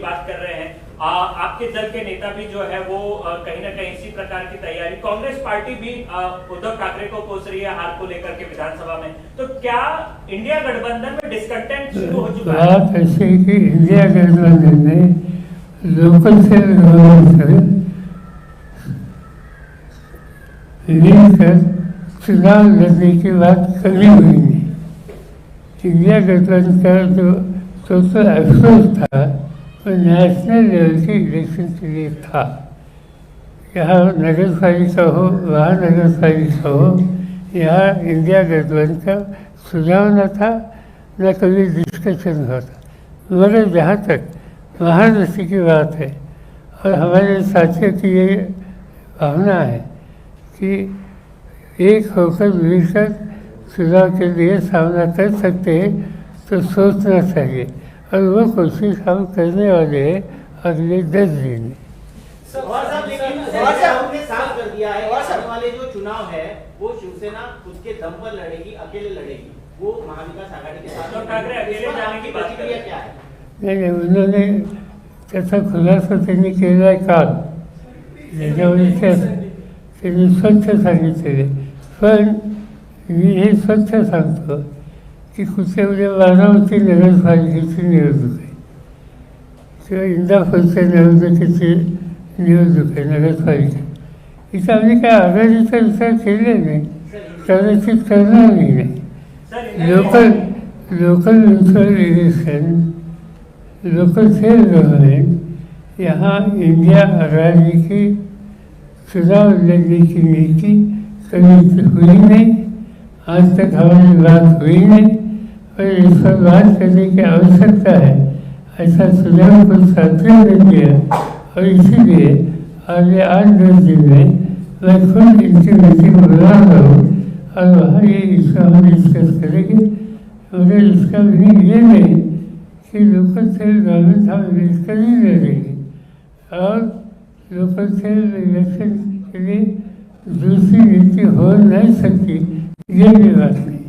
की बात कर रहे हैं। आ, आपके दल के नेता भी जो है वो कहीं ना कहीं इसी प्रकार की तैयारी। कांग्रेस पार्टी भी उद्धव ठाकरे को कोस रही है हार को लेकर के विधानसभा में। तो क्या इंडिया गठबंधन में डिस्कंटेंट शुरू हो चुका है? बात ऐसी कि इंडिया गठबंधन ने लोकल से चुनाव लड़ने की बात कभी हुई नहीं। इंडिया गठबंधन का जो टोटल अफसोस था नेशनल लेवल के इलेक्शन के लिए था। यहाँ नगर पालिका हो, वहाँ नगर पालिका हो, यहाँ इंडिया गठबंधन का सुझाव न था, न कभी डिस्कशन हुआ था। मगर जहाँ तक महादृष्टि की बात है, और हमारे साथियों की ये भावना है कि एक होकर मिलकर चुनाव के लिए सामना कर सकते हैं तो सोचना चाहिए। और वो कोशिश हम करने वाले हैं अगले दस दिन। है चुनाव है वो शिवसेना खुद के दम पर लड़ेगी अकेले लड़ेगी। वो महाविकास आघाड़ी के साथ ठाकरे अकेले जाने की आपकी बात कर। प्रतिक्रिया क्या है? नाही नाही उन्होंने त्याचा खुलासा त्यांनी केला आहे काल त्याच्यामध्ये त्या- त्यांनी स्वच्छ सांगितलेले पण मी हे स्वच्छ सांगतो की कुठे उद्या बारामती नगरपालिकेची निवडणूक आहे. किंवा इंदापूरच्या निवडणुकीची निवडणूक आहे नगरपालिका. इथं आम्ही काय आघाडीचा विचार केले नाही. कदाचित करणार नाही. Local local municipal election local self government यहाँ इंडिया आज़ादी की चुनाव लड़ने की नीति कभी हुई नहीं. आज तक हमारी बात हुई नहीं. पर बात करने की आवश्यकता है। ऐसा चुनाव को साथियों ने किया और इसीलिए अगले आठ दस दिन में मैं खुद इनकी मीटिंग बुला रहा हूँ और वहाँ ये इसका हम डिस्कस करेंगे। मगर इसका भी ये नहीं कि लोकल सेल गवर्नमेंट हम मिलकर ही लड़ेंगे और लोकल सेल इलेक्शन के लिए दूसरी नीति हो नहीं सकती, ये भी बात नहीं।